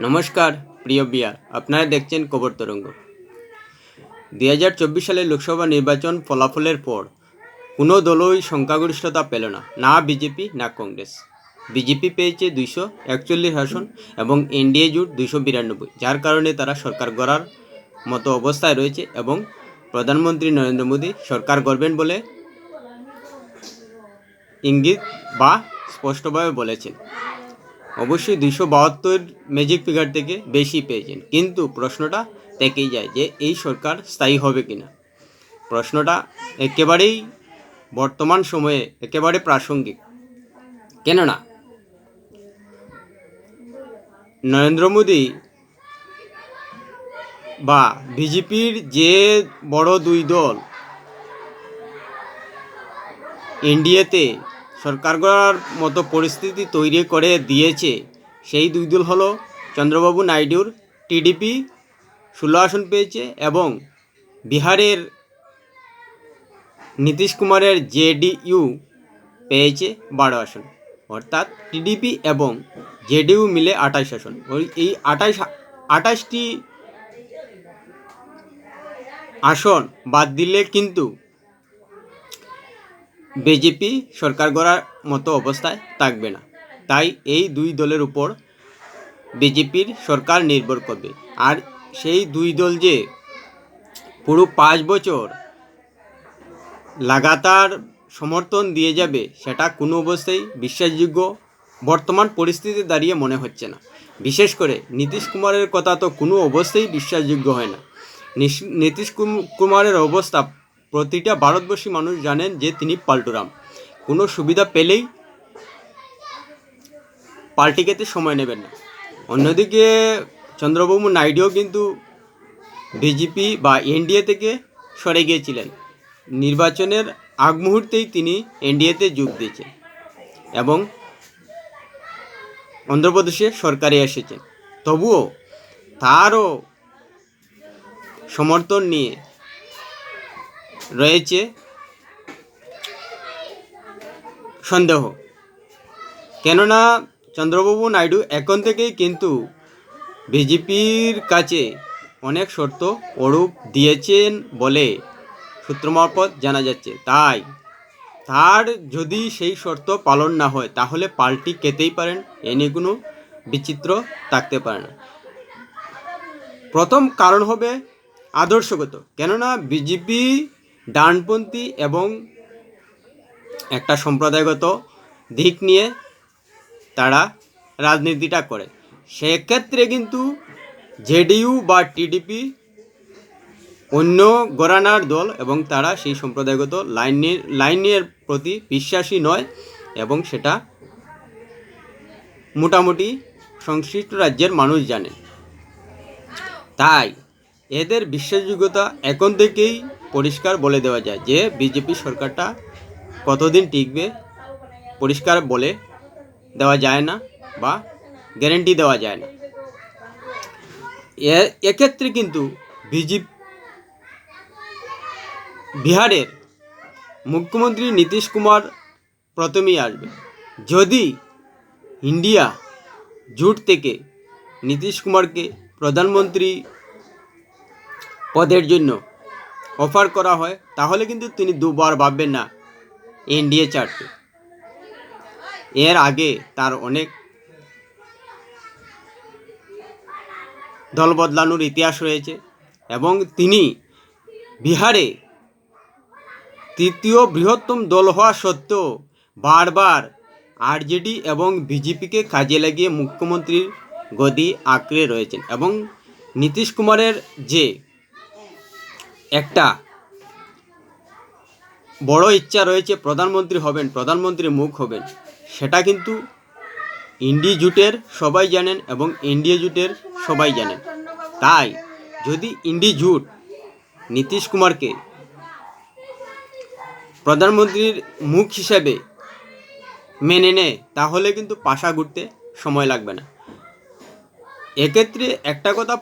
নমস্কার, প্রিয় বিয়ার। আপনারা দেখছেন কবর তরঙ্গ। দুই হাজার চব্বিশ সালের লোকসভা নির্বাচন ফলাফলের পর কোনো দলই সংখ্যাগরিষ্ঠতা পেল না না বিজেপি, না কংগ্রেস। বিজেপি পেয়েছে দুইশো একচল্লিশ আসন এবং এনডিএ জোট দুইশো বিরানব্বই, যার কারণে তারা সরকার গড়ার মতো অবস্থায় রয়েছে এবং প্রধানমন্ত্রী নরেন্দ্র মোদী সরকার গড়বেন বলে ইঙ্গিত বা স্পষ্টভাবে বলেছেন। অবশ্যই দুইশো বাহাত্তর ম্যাজিক ফিগার থেকে বেশি পেয়েছেন কিন্তু প্রশ্নটা থেকেই যায় যে এই সরকার স্থায়ী হবে কিনা। প্রশ্নটা একেবারেই বর্তমান সময়ে একেবারে প্রাসঙ্গিক। কেননা, নরেন্দ্র মোদী বা বিজেপির যে বড় দুই দল, এনডিএতে সরকার গড়ার মতো পরিস্থিতি তৈরি করে দিয়েছে। সেই দুই দল হলো চন্দ্রবাবু নাইডুর টিডিপি ষোলো আসন পেয়েছে এবং বিহারের নীতিশ কুমারের জেডিইউ পেয়েছে বারো আসন। অর্থাৎ টিডিপি এবং জেডিইউ মিলে আঠাশ আসন। ওই এই আঠাশ, আঠাশটি আসন বাদ দিলে কিন্তু বিজেপি সরকার গড়ার মতো অবস্থায় থাকবে না। তাই এই দুই দলের উপর বিজেপির সরকার নির্ভর করবে। আর সেই দুই দল যে পুরো পাঁচ বছর লাগাতার সমর্থন দিয়ে যাবে, সেটা কোনো অবস্থায় বিশ্বাসযোগ্য বর্তমান পরিস্থিতি দাঁড়িয়ে মনে হচ্ছে না। বিশেষ করে নীতিশ কুমারের কথা তো কোনো অবস্থায় বিশ্বাসযোগ্য হয় না। নীতিশ কুমারের অবস্থা প্রতিটা ভারতবর্ষী মানুষ জানেন যে তিনি পাল্টুরাম। কোনো সুবিধা পেলেই পাল্টি খেতে সময় নেবেন না। অন্যদিকে চন্দ্রবাবু নাইডুও কিন্তু বিজেপি বা এনডিএ থেকে সরে গিয়েছিলেন। নির্বাচনের আগ মুহূর্তেই তিনি এনডিএতে যোগ দিয়েছেন এবং অন্ধ্রপ্রদেশে সরকারে এসেছেন। তবুও তারও সমর্থন নিয়ে রয়েছে। সন্দেহ। কেননা চন্দ্রবাবু নাইডু এখন থেকেই কিন্তু বিজেপির কাছে অনেক শর্ত অরূপ দিয়েছেন বলে সূত্র মারফত জানা যাচ্ছে। তাই তার যদি সেই শর্ত পালন না হয়, তাহলে পাল্টি কেতেই পারেন, এ নিয়ে কোনো বিচিত্র থাকতে পারে না। প্রথম কারণ হবে আদর্শগত। কেননা বিজেপি ডানপন্থী এবং একটা সম্প্রদায়গত দিক নিয়ে তারা রাজনীতিটা করে। সেক্ষেত্রে কিন্তু জেডিইউ বা টিডিপি অন্য গরানার দল এবং তারা সেই সম্প্রদায়গত লাইনের লাইনের প্রতি বিশ্বাসী নয় এবং সেটা মোটামুটি সংশ্লিষ্ট রাজ্যের মানুষ জানে। তাই এদের বিশ্বাসযোগ্যতা এখন থেকেই পরিষ্কার বলে দেওয়া যায় যে বিজেপি সরকারটা কতদিন টিকবে, পরিষ্কার বলে দেওয়া যায় না বা গ্যারেন্টি দেওয়া যায় না। এক্ষেত্রে কিন্তু বিজেপি, বিহারের মুখ্যমন্ত্রী নীতিশ কুমার প্রথমেই আসবে। যদি ইন্ডিয়া জোট থেকে নীতিশ কুমারকে প্রধানমন্ত্রী পদের জন্য অফার করা হয়, তাহলে কিন্তু তিনি দুবার ভাববেন না এনডিএ ছাড়তে এর আগে তার অনেক দল বদলানোর ইতিহাস রয়েছে এবং তিনি বিহারে তৃতীয় বৃহত্তম দল হওয়া সত্ত্বেও বারবার আরজেডি এবং বিজেপিকে কাজে লাগিয়ে মুখ্যমন্ত্রীর গদি আঁকড়ে রয়েছেন এবং নীতিশ কুমারের যে একটা বড় ইচ্ছা রয়েছে, প্রধানমন্ত্রী হবেন, প্রধানমন্ত্রী মুখ হবেন। সেটা কিন্তু ইন্ডি জুটের সবাই জানেন এবং এনডিএ জুটের সবাই জানেন। তাই যদি ইন্ডি জুট নীতিশ কুমারকে প্রধানমন্ত্রীর মুখ হিসেবে মেনে নেয়, তাহলে কিন্তু পাশা ঘুরতে সময় লাগবে না। এক্ষেত্রে একটা কথা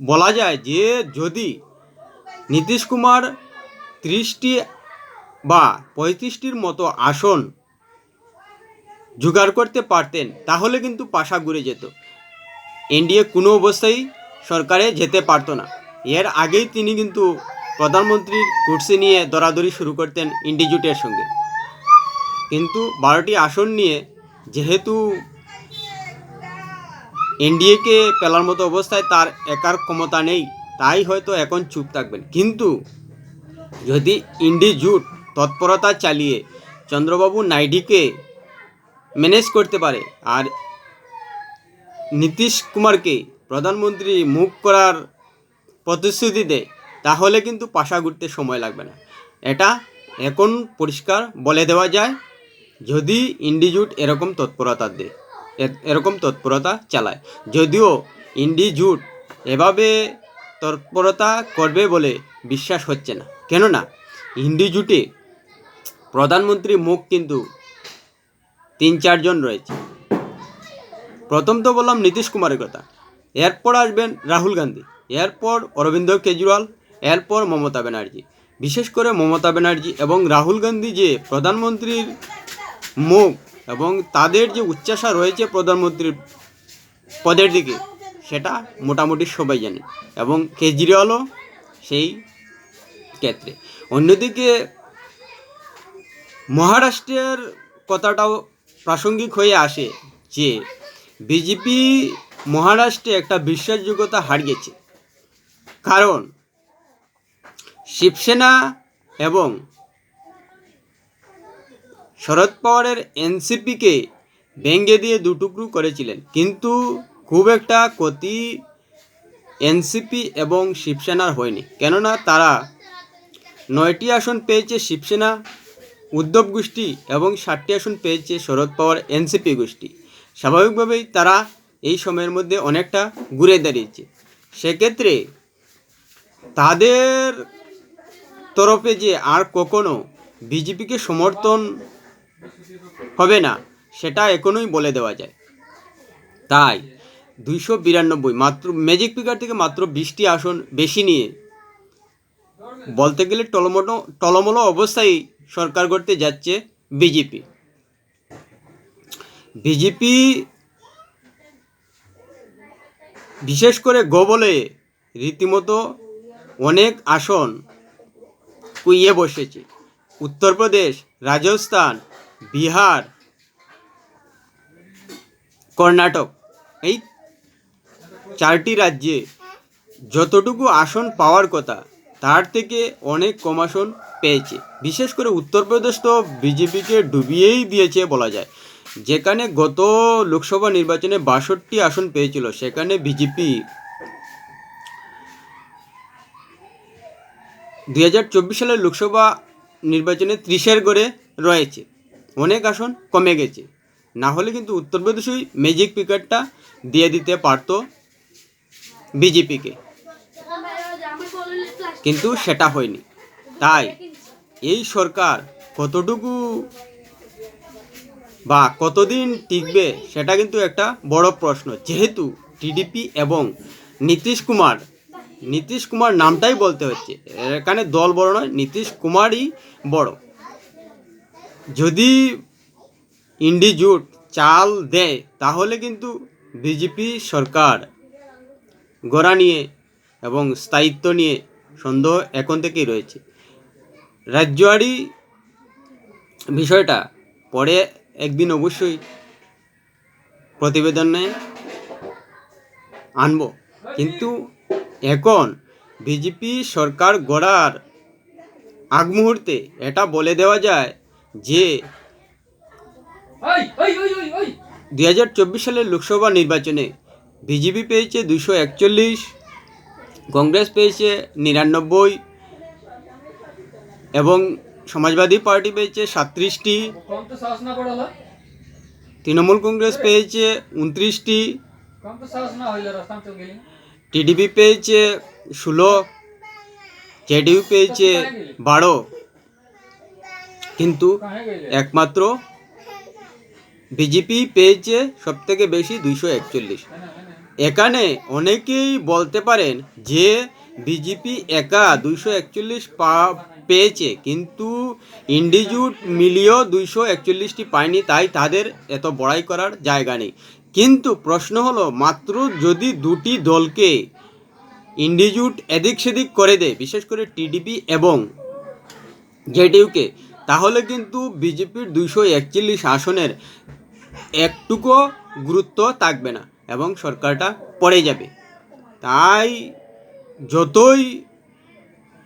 বলা যায় যে যদি নীতিশ কুমার ত্রিশটি বা পঁয়ত্রিশটির মতো আসন জোগাড় করতে পারতেন, তাহলে কিন্তু পাশা ঘুরে যেত। এনডিএ কোনো অবস্থায় সরকারে যেতে পারতো না। এর আগেই তিনি কিন্তু প্রধানমন্ত্রীর কুর্সি নিয়ে দরাদরি শুরু করতেন ইন্ডিজুটের সঙ্গে। কিন্তু বারোটি আসন নিয়ে যেহেতু এনডিএকে পেলার মতো অবস্থায় তার একার ক্ষমতা নেই তাই হয়তো এখন চুপ থাকবেন। কিন্তু যদি ইন্ডি জুট তৎপরতা চালিয়ে চন্দ্রবাবু নাইডিকে ম্যানেজ করতে পারে আর নীতিশ কুমারকে প্রধানমন্ত্রী মুখ করার প্রতিশ্রুতি দেয়, তাহলে কিন্তু পাশা ঘুরতে সময় লাগবে না। এটা এখন পরিষ্কার বলে দেওয়া যায়, যদি ইন্ডিজুট এরকম তৎপরতা দেয় এরকম তৎপরতা চালায়। যদিও ইন্ডিজুট এভাবে তৎপরতা করবে বলে বিশ্বাস হচ্ছে না। কেননা, হিন্দি জুটে প্রধানমন্ত্রী মুখ কিন্তু তিন চারজন রয়েছে। প্রথম তো বললাম নীতিশ কুমারের কথা। এরপর আসবেন রাহুল গান্ধী, এরপর অরবিন্দ কেজরিওয়াল, এরপর মমতা ব্যানার্জি। বিশেষ করে মমতা ব্যানার্জি এবং রাহুল গান্ধী যে প্রধানমন্ত্রীর মুখ এবং তাদের যে উচ্চাসা রয়েছে প্রধানমন্ত্রীর পদের দিকে সেটা মোটামুটি সবাই জানে। এবং কেজরিওয়ালও সেই ক্ষেত্রে। অন্যদিকে মহারাষ্ট্রের কথাটাও প্রাসঙ্গিক হয়ে আসে যে, বিজেপি মহারাষ্ট্রে একটা বিশ্বাসযোগ্যতা হারিয়েছে। কারণ শিবসেনা এবং শরদ পাওয়ারের এনসিপিকে ভেঙ্গে দিয়ে দুটুকরো করেছিলেন। কিন্তু খুব একটা ক্ষতি এনসিপি এবং শিবসেনার হয়নি। কেননা তারা নয়টি আসন পেয়েছে শিবসেনা, উদ্ধব গোষ্ঠী এবং ষাটটি আসন পেয়েছে শরদ পাওয়ার এনসিপি গোষ্ঠী। স্বাভাবিকভাবেই তারা এই সময়ের মধ্যে অনেকটা ঘুরে দাঁড়িয়েছে। সেক্ষেত্রে তাদের তরফে যে আর কখনো বিজেপিকে সমর্থন হবে না, সেটা এখনোই বলে দেওয়া যায়। তাই দুইশো বিরানব্বই। মাত্র ম্যাজিক পিকার থেকে মাত্র বিশটি আসন বেশি নিয়ে। বলতে গেলে টলমটো টলমলো অবস্থায় সরকার করতে যাচ্ছে বিজেপি বিজেপি বিশেষ করে গোবলে রীতিমতো অনেক আসন কুইয়ে বসেছে। উত্তরপ্রদেশ, রাজস্থান, বিহার, কর্ণাটক। এই চারটি রাজ্যে যতটুকু আসন পাওয়ার কথা, তার থেকে অনেক কম আসন পেয়েছে। বিশেষ করে উত্তরপ্রদেশ তো বিজেপিকে ডুবিয়েই দিয়েছে বলা যায়। যেখানে গত লোকসভা নির্বাচনে বাষট্টি আসন পেয়েছিল, সেখানে বিজেপি চব্বিশ সালের লোকসভা নির্বাচনে ত্রিশের গড়ে রয়েছে। অনেক আসন কমে গেছে। না হলে কিন্তু উত্তরপ্রদেশই ম্যাজিক পিকারটা দিয়ে দিতে পারতো বিজেপিকে। কিন্তু সেটা হয়নি। তাই এই সরকার কতটুকু বা কতদিন টিকবে সেটা কিন্তু একটা বড় প্রশ্ন। যেহেতু টিডিপি এবং নীতিশ কুমার নীতিশ কুমার নামটাই বলতে হচ্ছে। এখানে দল বড় নয়, নীতিশ কুমারই বড়। যদি ইন্ডিজুট চাল দেয়, তাহলে কিন্তু বিজেপি সরকার গড়া নিয়ে এবং স্থায়িত্ব নিয়ে সন্দেহ এখন থেকেই রয়েছে। রাজ্যয়ারি বিষয়টা পরে একদিন অবশ্যই প্রতিবেদনে আনব। কিন্তু এখন বিজেপি সরকার গড়ার আগ মুহূর্তে এটা বলে দেওয়া যায় যে দুই হাজার চব্বিশ সালের লোকসভা নির্বাচনে বিজেপি পেয়েছে দুশো একচল্লিশ, কংগ্রেস পেয়েছে নিরানব্বই এবং সমাজবাদী পার্টি পেয়েছে সাত্রিশটি তৃণমূল কংগ্রেস পেয়েছে উনত্রিশটি। টিডিপি পেয়েছে ষোলো জেডিউ পেয়েছে বারো। কিন্তু একমাত্র বিজেপি পেয়েছে সবথেকে বেশি দুইশো একচল্লিশ। এখানে অনেকেই বলতে পারেন যে বিজেপি একা দুইশো একচল্লিশ পেয়েছে, কিন্তু ইন্ডিজুট মিলিয়েও দুইশো একচল্লিশটি পায়নি, তাই তাদের এত বড়াই করার জায়গা নেই। কিন্তু প্রশ্ন হলো, মাত্র যদি দুটি দলকে ইন্ডিজুট এদিক সেদিক করে দেয়, বিশেষ করে টিডিপি এবং জেডিউকে তাহলে কিন্তু বিজেপির দুইশো একচল্লিশ আসনের একটুকু গুরুত্ব থাকবে না। এবং সরকারটা পড়ে যাবে। তাই যতই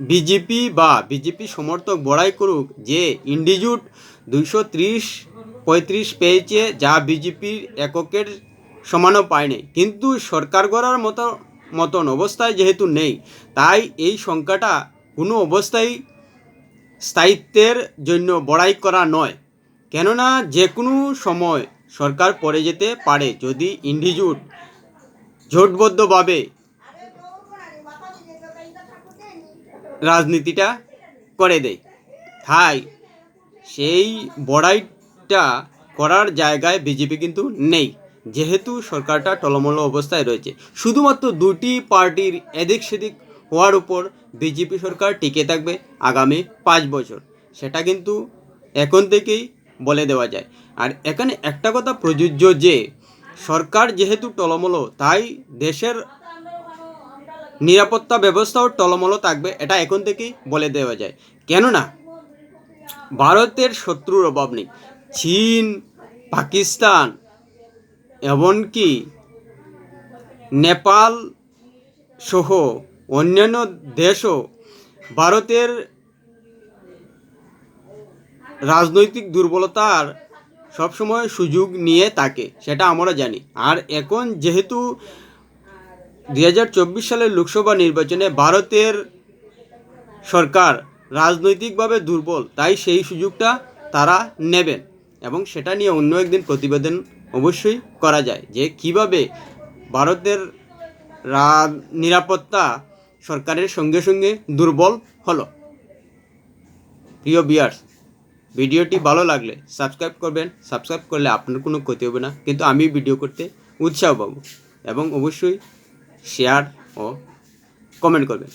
বিজেপি বা বিজেপি সমর্থক বড়াই করুক, যে ইন্ডিজুট দুইশো ত্রিশ, পঁয়ত্রিশ পেয়েছে, যা বিজেপির এককের সমানও পায়নি কিন্তু সরকার গড়ার মতো, মতন অবস্থায় যেহেতু নেই, তাই এই সংখ্যাটা কোনো অবস্থায় স্থায়িত্বের জন্য বড়াই করা নয়। কেননা যে কোনো সময় সরকার পড়ে যেতে পারে যদি ইন্ডিজুট জোটবদ্ধভাবে রাজনীতিটা করে দেয়। তাই সেই বড়াইটা করার জায়গায় বিজেপি কিন্তু নেই, যেহেতু সরকারটা টলমল অবস্থায় রয়েছে। শুধুমাত্র দুটি পার্টির এদিক সেদিক হওয়ার উপর বিজেপি সরকার টিকে থাকবে আগামী পাঁচ বছর। সেটা কিন্তু এখন থেকেই বলে দেওয়া যায়। আর এখানে একটা কথা প্রযোজ্য যে, সরকার যেহেতু টলমলো, তাই দেশের নিরাপত্তা ব্যবস্থাও টলমলো থাকবে, এটা এখন থেকেই বলে দেওয়া যায়। কেননা, ভারতের শত্রুর অভাব নেই। চীন, পাকিস্তান, এমনকি নেপাল সহ অন্যান্য দেশও ভারতের রাজনৈতিক দুর্বলতার সবসময় সুযোগ নিয়ে থাকে, সেটা আমরা জানি। আর এখন যেহেতু দুই হাজার চব্বিশ সালের লোকসভা নির্বাচনে ভারতের সরকার রাজনৈতিকভাবে দুর্বল, তাই সেই সুযোগটা তারা নেবেন এবং সেটা নিয়ে অন্য একদিন প্রতিবেদন অবশ্যই করা যায় যে কীভাবে ভারতের নিরাপত্তা সরকারের সঙ্গে সঙ্গে দুর্বল হলো। প্রিয় বিয়ার্স ভিডিওটি ভালো লাগলে সাবস্ক্রাইব করবেন। সাবস্ক্রাইব করলে আপনার কোনো ক্ষতি হবে না। কিন্তু আমি ভিডিও করতে উৎসাহ পাবো এবং অবশ্যই শেয়ার ও কমেন্ট করবেন।